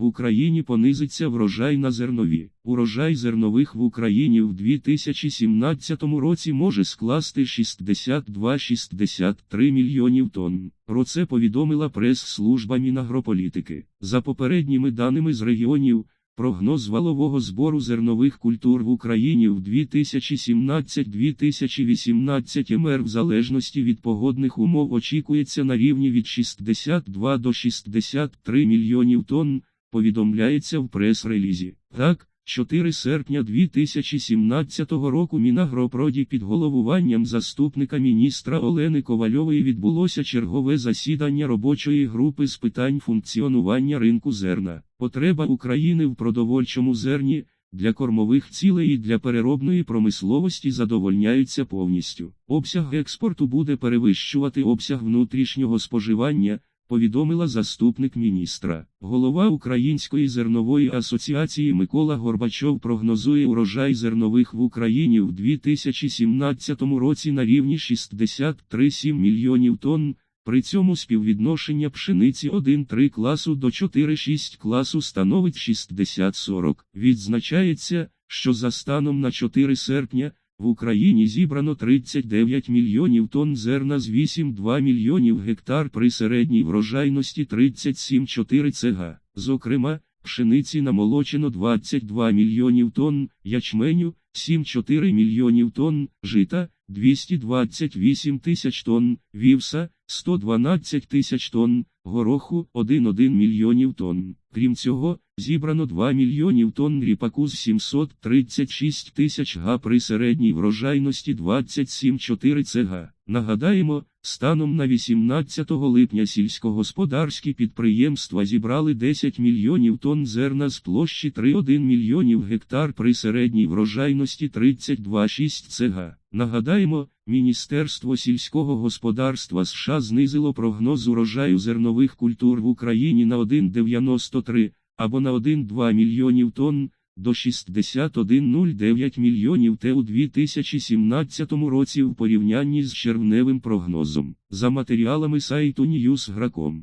В Україні понизиться врожай на зернові. Урожай зернових в Україні в 2017 році може скласти 62-63 мільйонів тонн. Про це повідомила прес-служба Мінагрополітики. За попередніми даними з регіонів, Прогноз валового збору зернових культур в Україні в 2017-2018 МР в залежності від погодних умов очікується на рівні від 62 до 63 мільйонів тонн, повідомляється в прес-релізі. Так, 4 серпня 2017 року Мінагропроді під головуванням заступника міністра Олени Ковальової відбулося чергове засідання робочої групи з питань функціонування ринку зерна. Потреба України в продовольчому зерні для кормових цілей і для переробної промисловості задовольняються повністю. Обсяг експорту буде перевищувати обсяг внутрішнього споживання повідомила заступник міністра. Голова Української зернової асоціації Микола Горбачов прогнозує урожай зернових в Україні в 2017 році на рівні 63,7 мільйонів тонн. При цьому співвідношення пшениці 1,3 класу до 4,6 класу становить 60-40. Відзначається, що за станом на 4 серпня в Україні зібрано 39 мільйонів тонн зерна з 8,2 мільйонів гектар при середній врожайності 37,4 цега. Зокрема, пшениці намолочено 22 мільйонів тонн, ячменю 7,4 мільйонів тонн, жита 228 тисяч тонн, вівса 112 тисяч тонн, гороху 1,1 мільйонів тонн. Крім цього, зібрано 2 мільйонів тонн ріпаку з 736 тисяч га при середній врожайності 27,4 цега. Нагадаємо, станом на 18 липня сільськогосподарські підприємства зібрали 10 мільйонів тонн зерна з площі 3,1 мільйонів гектар при середній врожайності 32,6 цега. Нагадаємо, Міністерство сільського господарства США знизило прогноз урожаю зернових культур в Україні на 1,93 або на 1,2 мільйонів тонн до 61,09 мільйонів те у 2017 році в порівнянні з червневим прогнозом. За матеріалами сайту Newsgrakом.